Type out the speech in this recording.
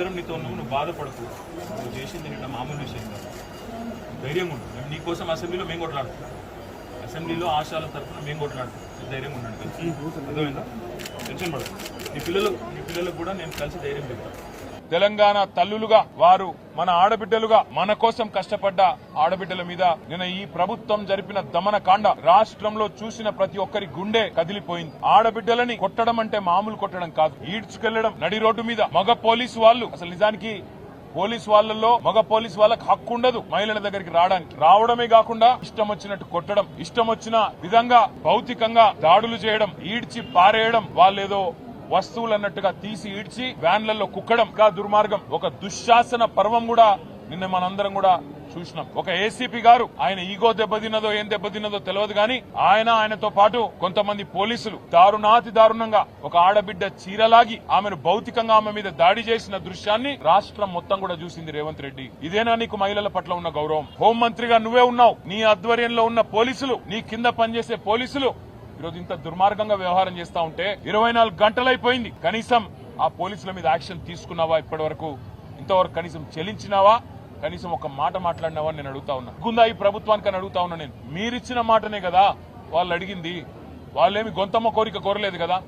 ఇద్దరం నీతో ఉన్నాము నువ్వు బాధపడకు. నువ్వు చేసింది నిన్న మామూలు విషయం కాదు. ధైర్యంగా ఉండు. మేము నీకోసం అసెంబ్లీలో మేము కొట్లాడుతాం అసెంబ్లీలో ఆశాల తరఫున మేము కొట్లాడుతాం ధైర్యంగా ఉండండి అర్థమైందా? టెన్షన్ పడదు నీ పిల్లలు నీ పిల్లలకు కూడా నేను కలిసి ధైర్యం చెప్తాను. తెలంగాణ తల్లులుగా వారు మన ఆడబిడ్డలుగా మన కోసం కష్టపడ్డ ఆడబిడ్డల మీద నిన్న ఈ ప్రభుత్వం జరిపిన దమన కాండ రాష్ట్రంలో చూసిన ప్రతి ఒక్కరి గుండె కదిలిపోయింది. ఆడబిడ్డలని కొట్టడం అంటే మామూలు కొట్టడం కాదు. ఈడ్చుకెళ్ళడం నడి రోడ్డు మీద మగ పోలీసు వాళ్ళు. అసలు నిజానికి పోలీస్ వాళ్ళల్లో మగ పోలీస్ వాళ్ళకి హక్కు ఉండదు మహిళల దగ్గరికి రావడానికి. రావడమే కాకుండా ఇష్టం వచ్చినట్టు కొట్టడం ఇష్టం వచ్చిన విధంగా భౌతికంగా దాడులు చేయడం ఈడ్చి పారేయడం వాళ్ళేదో వస్తువులు అన్నట్టుగా తీసి ఈడ్చి వ్యాన్లలో కుక్కడం ఇంకా దుర్మార్గం. ఒక దుశ్శాసన పర్వం కూడా నిన్న మనందరం కూడా చూసినాం. ఒక ఏసీపీ గారు ఆయన ఈగో దెబ్బతిన్నదో ఏం దెబ్బతిన్నదో తెలియదు కానీ ఆయన ఆయనతో పాటు కొంతమంది పోలీసులు దారుణాతి దారుణంగా ఒక ఆడబిడ్డ చీరలాగి ఆమెను భౌతికంగా ఆమె మీద దాడి చేసిన దృశ్యాన్ని రాష్ట్రం మొత్తం కూడా చూసింది రేవంత్ రెడ్డి. ఇదేనా నీకు మహిళల పట్ల ఉన్న గౌరవం? హోంమంత్రిగా నువ్వే ఉన్నావు. నీ ఆధ్వర్యంలో ఉన్న పోలీసులు నీ కింద పనిచేసే పోలీసులు ఈరోజు ఇంత దుర్మార్గంగా వ్యవహారం చేస్తా ఉంటే ఇరవై నాలుగు గంటలైపోయింది. కనీసం ఆ పోలీసుల మీద యాక్షన్ తీసుకున్నావా ఇప్పటి వరకు ఇంతవరకు కనీసం చెల్లించినావా కనీసం ఒక మాట మాట్లాడినావా నేను అడుగుతా ఉన్నా. గుందా ఈ ప్రభుత్వానికి అని అడుగుతా ఉన్నా నేను. మీరిచ్చిన మాటనే కదా వాళ్ళు అడిగింది. వాళ్ళేమి గొంతమ్మ కోరిక కోరలేదు కదా?